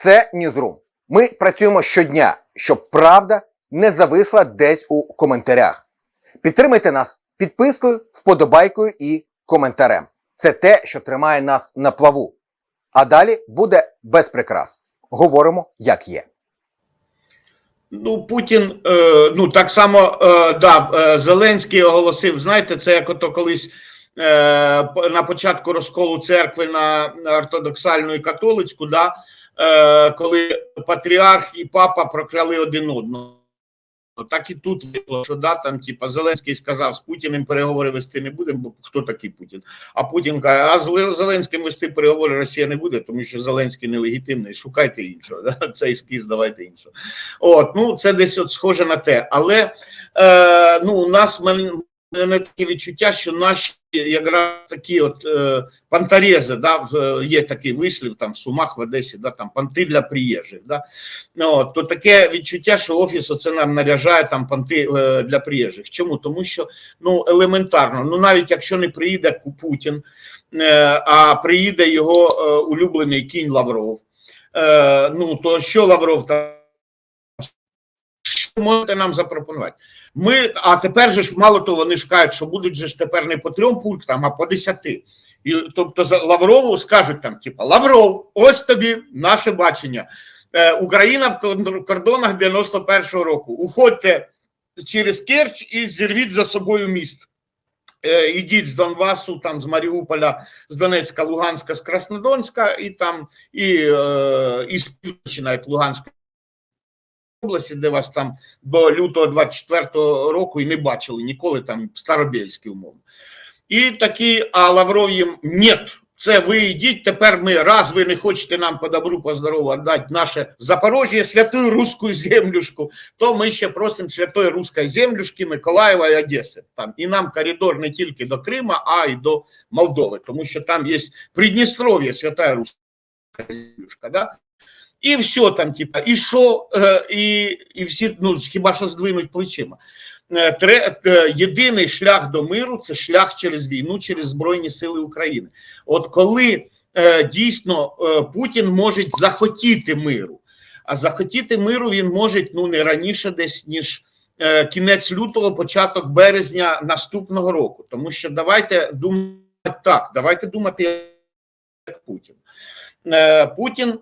Це Ньюзрум. Ми працюємо щодня, щоб правда не зависла десь у коментарях. Підтримайте нас підпискою, вподобайкою і коментарем. Це те, що тримає нас на плаву. А далі буде без прикрас. Говоримо, як є. Ну, Путін, е, ну так само, е, да, е, Зеленський оголосив, знаєте, це як ото колись е, на початку розколу церкви на ортодоксальну і католицьку, да, коли патріарх і папа прокляли один одного. Так і тут що да, там, типа, Зеленський сказав, з Путіним переговори вести не будемо, бо хто такий Путін? А Путін каже, а з Зеленським вести переговори Росія не буде, тому що Зеленський нелегітимний, шукайте іншого. Да? Цей ескіз давайте іншого. От, ну це десь от схоже на те. Але е, ну, у нас мене таке відчуття, що наші якраз такі от е, пантарези, да, є такий вислів там в Сумах, в Одесі, да, там панти для приїжджих. Да, ну, от, то таке відчуття, що офіс оце нам наряжає там панти е, для приїжджих. Чому? Тому що ну елементарно, ну навіть якщо не приїде Путін, е, а приїде його е, улюблений кінь Лавров. Е, ну то що Лавров там що можете нам запропонувати? Ми, а тепер же ж мало того, вони ж кажуть, що будуть же ж тепер не по трьом пунктам, а по десяти. І, тобто за Лаврову скажуть там, типа, Лавров, ось тобі наше бачення. Е, Україна в кордонах 91-го року. Уходьте через Керч і зірвіть за собою міст. Е, ідіть з Донбасу, там з Маріуполя, з Донецька, Луганська, з Краснодонська, і там і, е, і з півночі навіть Луганської області, де вас там до лютого 24-го року і не бачили ніколи там Старобєльські умовно. І такі, а Лавров їм нет. Це ви йдіть, тепер ми, раз ви не хочете нам по добру, по здорову віддати наше Запорожжя, святую руську землюшку, то ми ще просимо святої руської землюшки Миколаєва і Одеси. Там, і нам коридор не тільки до Крима, а й до Молдови, тому що там є Придністров'я, святая руська землюшка. Да? І все там, типа, і що, е, і, і всі, ну хіба що здвинуть плечима. Е, е, єдиний шлях до миру це шлях через війну, через Збройні Сили України. От коли дійсно Путін може захотіти миру, а захотіти миру він може ну не раніше десь, ніж кінець лютого, початок березня наступного року. Тому що давайте думати так, давайте думати як Путін. Путін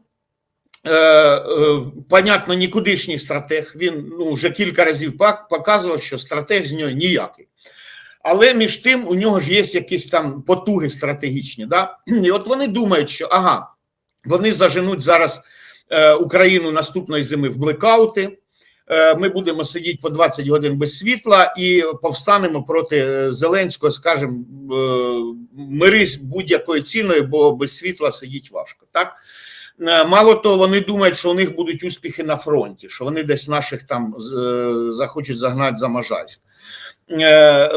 понятно, нікудишній стратег. Він ну, вже кілька разів показував, що стратег з нього ніякий. Але між тим у нього ж є якісь там потуги стратегічні. Да? І от вони думають, що ага, вони заженуть зараз е, Україну наступної зими в блекаути. Е, ми будемо сидіти по 20 годин без світла і повстанемо проти е, Зеленського, скажемо, е, мирись будь-якою ціною, бо без світла сидіти важко. Так? Мало того, вони думають, що у них будуть успіхи на фронті, що вони десь наших там захочуть загнати за Можайськ.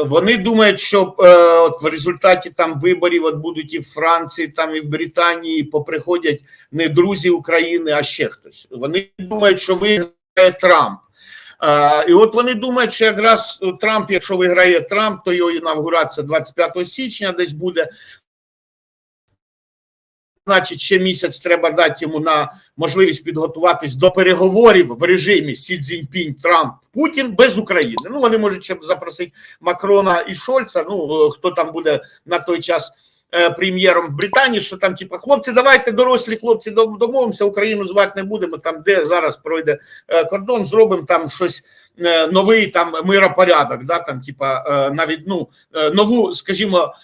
Вони думають, що от в результаті там виборів от будуть і в Франції, там і в Британії поприходять не друзі України, а ще хтось. Вони думають, що виграє Трамп. Е, І от вони думають, що якраз Трамп, якщо виграє Трамп, то його інавгурація 25 січня десь буде значить, ще місяць треба дати йому на можливість підготуватись до переговорів в режимі Сі Цзіньпінь, Трамп, Путін без України. Ну вони можуть ще запросити Макрона і Шольца. Ну е, хто там буде на той час. Е, Прем'єром в Британії, що там, типа, хлопці, давайте дорослі хлопці домовимося, Україну звати не будемо. Там, де зараз пройде е, кордон, зробимо там щось е, новий там миропорядок, да, там, типа, навіть ну нову, скажімо,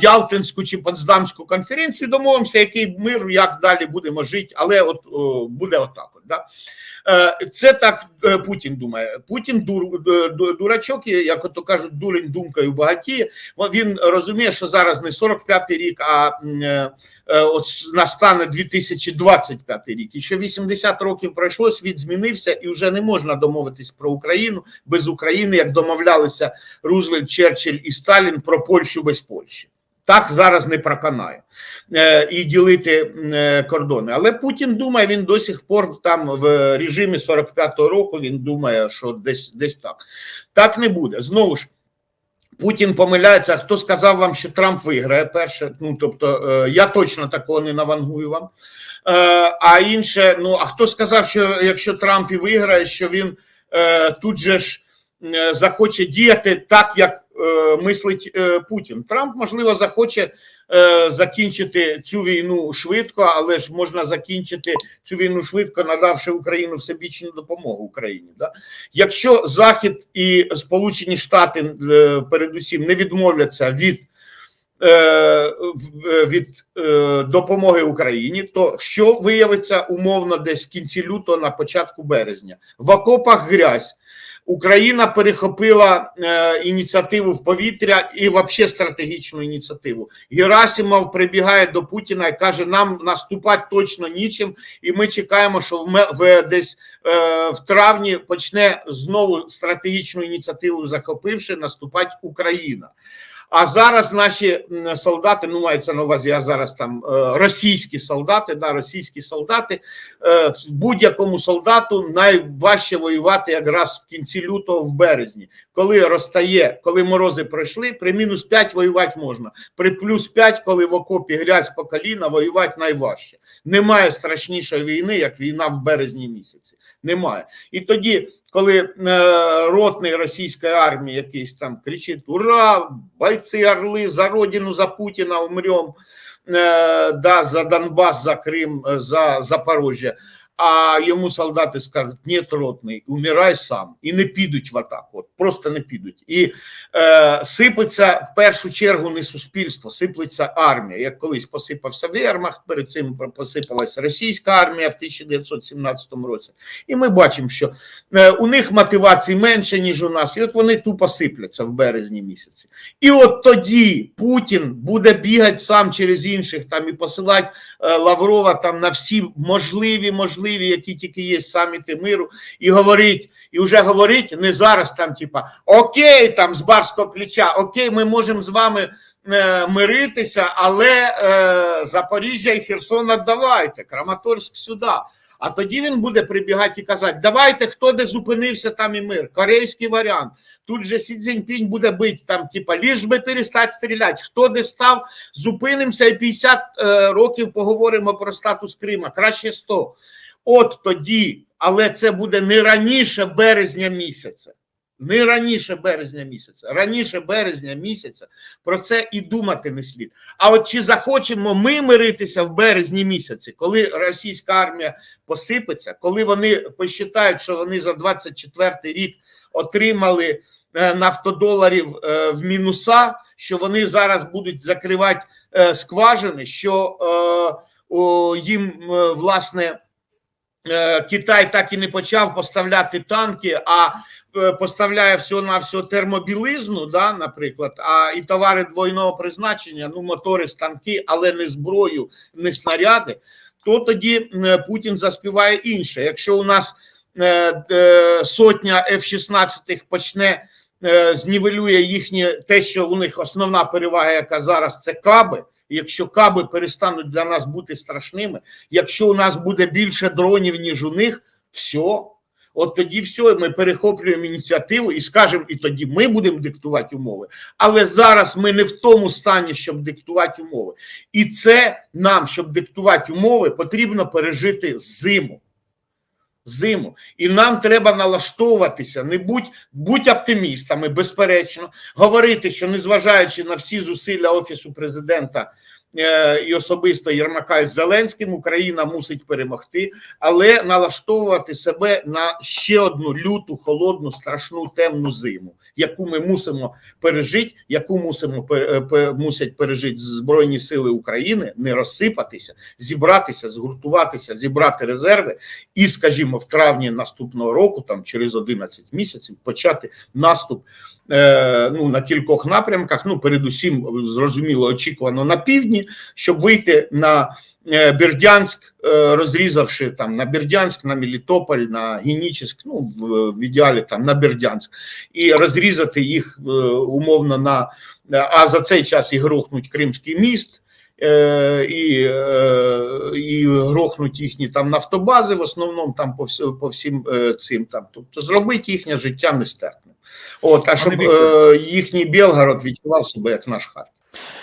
Ялтинську чи Потсдамську конференцію, домовимося, який мир, як далі будемо жити, але от буде отак. Да? Е, Це так е, Путін думає. Путін дур, ду- ду- дурачок, як ото кажуть, дурень думкою багатіє. Він розуміє, що зараз не 45-й рік, а е, е, от настане 2025 рік. І що 80 років пройшло, світ змінився, і вже не можна домовитись про Україну без України, як домовлялися Рузвельт, Черчилль і Сталін про Польщу без Польщі. Так зараз не проканає е, і ділити е, кордони. Але Путін думає, він до сих пор там в режимі 45-го року. Він думає, що десь десь так. Так не буде. Знову ж Путін помиляється. Хто сказав вам, що Трамп виграє перше? Ну тобто, е, я точно такого не навангую вам. А інше, ну а хто сказав, що якщо Трамп і виграє, що він тут же ж захоче діяти так, як е, мислить е, Путін? Трамп, можливо, захоче е, закінчити цю війну швидко, але ж можна закінчити цю війну швидко, надавши Україну всебічну допомогу Україні. Да? Якщо Захід і Сполучені Штати е, передусім не відмовляться від е, від е, допомоги Україні, то що виявиться умовно десь в кінці лютого на початку березня? В окопах грязь. Україна перехопила е, ініціативу в повітря і взагалі стратегічну ініціативу. Герасимов прибігає до Путіна і каже: нам наступати точно нічим, і ми чекаємо, що в, в десь е, в травні почне знову стратегічну ініціативу захопивши наступати Україна. А зараз наші солдати, ну мається на увазі, а зараз там е, російські солдати, да, російські солдати, е, будь-якому солдату найважче воювати якраз в кінці лютого, в березні, коли розтає, коли морози пройшли, при мінус 5 воювати можна. При плюс 5, коли в окопі грязь по коліна, воювати найважче. Немає страшнішої війни, як війна в березні місяці. Немає. І тоді, коли е, ротний російської армії якийсь там кричить: Ура! Бойці орли за родину, за Путіна умрем, е, да, за Донбас, за Крим, е, за Запорожжя. А йому солдати скажуть: ні, ротний, умирай сам, і не підуть в атаку. От просто не підуть. І е, сипеться в першу чергу не суспільство, сиплеться армія. Як колись посипався Вермахт, перед цим посипалася російська армія в 1917 році. І ми бачимо, що е, у них мотивації менше, ніж у нас, і от вони тупо сипляться в березні місяці. І от тоді Путін буде бігати сам через інших там і посилати е, Лаврова там на всі можливі, можливі, які тільки є саміти миру, і говорить, і вже говорить не зараз там, типа окей, там з барського плеча, окей, ми можемо з вами е, миритися, але е, Запоріжжя і Херсон віддавайте, Краматорськ сюди. А тоді він буде прибігати і казати: давайте, хто де зупинився, там і мир. Корейський варіант. Тут же Сі Цзіньпінь буде бити там, типа, ліж би перестати стріляти. Хто де став, зупинимося і 50 е, років поговоримо про статус Крима. Краще 100. От тоді, але це буде не раніше березня місяця. Не раніше березня місяця. Раніше березня місяця про це і думати не слід. А от чи захочемо ми миритися в березні місяці, коли російська армія посипеться, коли вони посчитають, що вони за 24 рік отримали е, нафтодоларів е, в мінуса, що вони зараз будуть закривати е, скважини, що їм власне. Е, Китай так і не почав поставляти танки, а е, поставляє всього на всього термобілизну, да, наприклад, а і товари двойного призначення, ну мотори, станки, але не зброю, не снаряди. То тоді Путін заспіває інше. Якщо у нас е, сотня F-16 почне знівелює їхнє те, що у них основна перевага, яка зараз це каби. Якщо каби перестануть для нас бути страшними, якщо у нас буде більше дронів, ніж у них, все. От тоді все, ми перехоплюємо ініціативу і скажемо, і тоді ми будемо диктувати умови. Але зараз ми не в тому стані, щоб диктувати умови. І це нам, щоб диктувати умови, потрібно пережити зиму. Зиму. І нам треба налаштовуватися, не будь, будь оптимістами, безперечно, говорити, що незважаючи на всі зусилля Офісу президента і особисто Єрмака із Зеленським, Україна мусить перемогти, але налаштовувати себе на ще одну люту, холодну, страшну темну зиму, яку ми мусимо пережити, яку мусимо пе- мусять пережити Збройні Сили України, не розсипатися, зібратися, згуртуватися, зібрати резерви і, скажімо, в травні наступного року, там через 11 місяців, почати наступ е, ну, на кількох напрямках. Ну, передусім, зрозуміло, очікувано на півдні, щоб вийти на е, Бердянськ, е, розрізавши там на Бердянськ, на Мелітополь, на Генічеськ, ну в, ідеалі там на Бердянськ, і розрізати їх е, умовно на а за цей час і грохнуть Кримський міст. і, і грохнуть їхні там нафтобази, в основному там по, всю, по всім цим там. Тобто зробити їхнє життя нестерпним. От, а щоб їхній Білгород відчував себе як наш Харків.